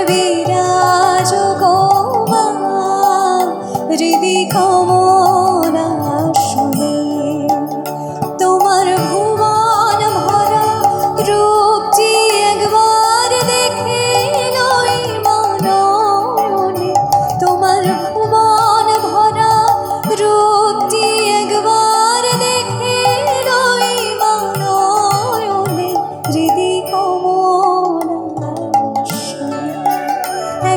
வாழ்வீர்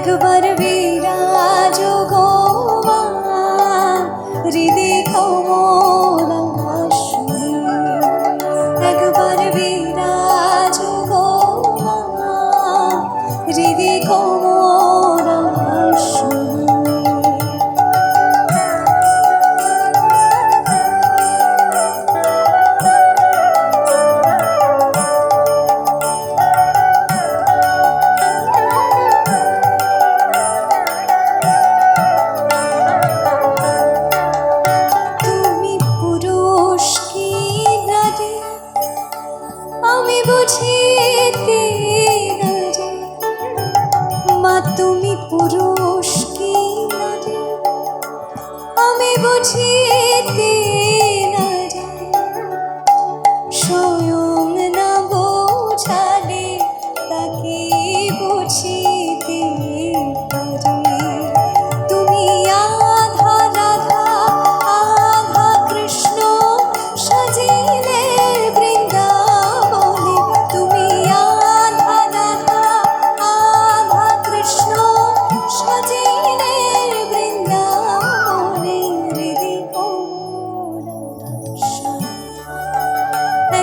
একবার বিরাজ গো হৃদয় পুরো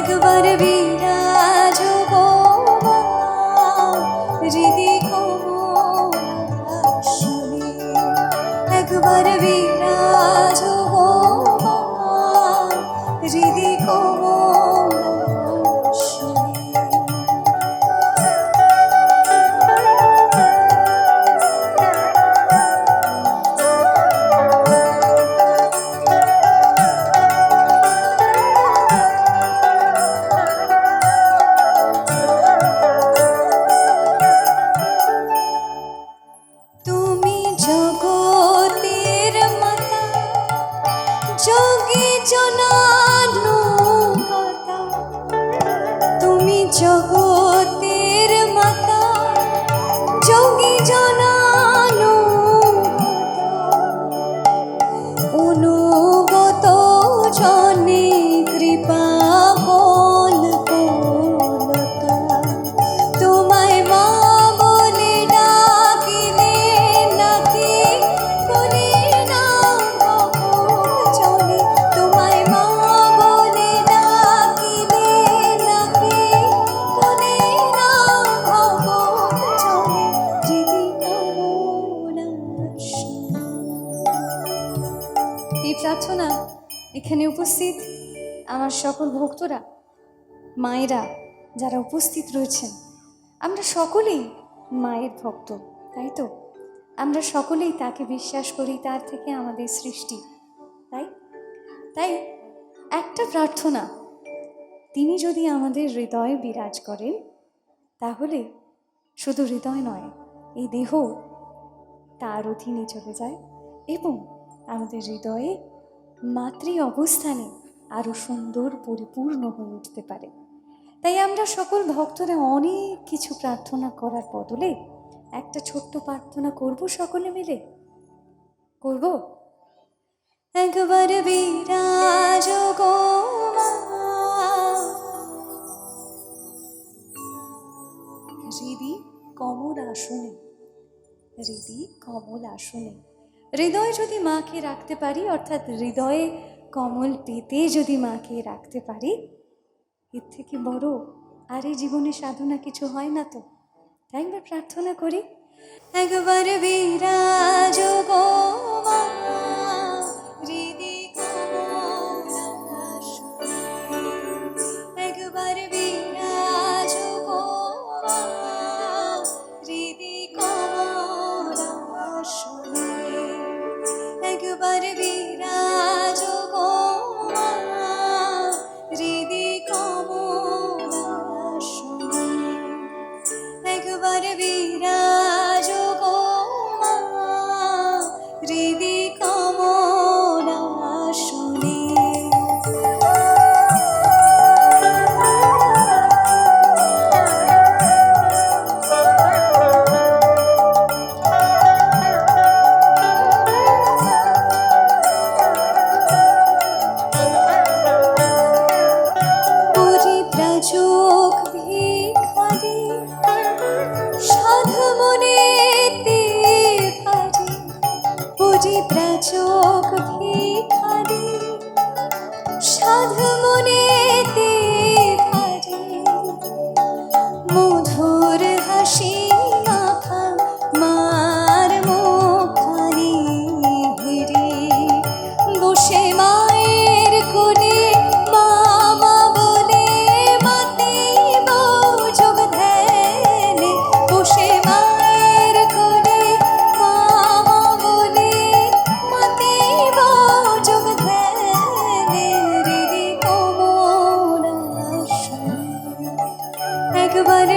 একবার বিরাজ প্রার্থনা এখানে উপস্থিত আমার সকল ভক্তরা, মায়েরা যারা উপস্থিত রয়েছেন। আমরা সকলেই মায়ের ভক্ত, তাই তো? আমরা সকলেই তাকে বিশ্বাস করি, তার থেকে আমাদের সৃষ্টি, তাই? তাই একটা প্রার্থনা, তিনি যদি আমাদের হৃদয়ে বিরাজ করেন, তাহলে শুধু হৃদয় নয়, এই দেহ তার অধীনে চলে যায় এবং আমাদের হৃদয়ে মাতৃ অবস্থানে আরও সুন্দর, পরিপূর্ণ হয়ে উঠতে পারে। তাই আমরা সকল ভক্তরা অনেক কিছু প্রার্থনা করার বদলে একটা ছোট্ট প্রার্থনা করব সকলে মিলে। করব? একবার বিরাজ গো। হৃদি কমল আসনে, হৃদি কমল আসনে। হৃদয় যদি মাকে রাখতে পারি, অর্থাৎ হৃদয়ে কমল পেতে যদি মাকে রাখতে পারি, এর থেকে বড় আর এই জীবনে সাধনা কিছু হয় না তো। আমরা প্রার্থনা করি, একবার বিরাজ মনে ভারে বুঝি প্রাচক ভিখারে। সাধ মনেতে মধুর হাসি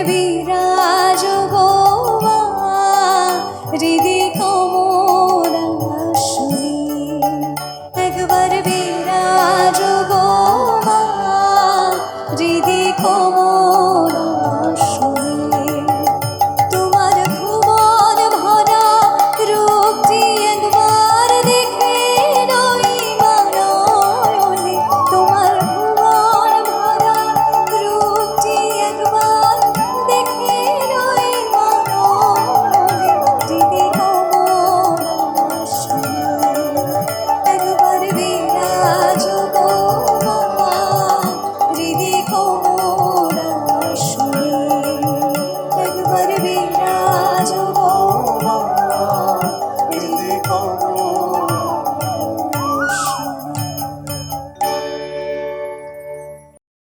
বিরাজ গোয়া হৃদয়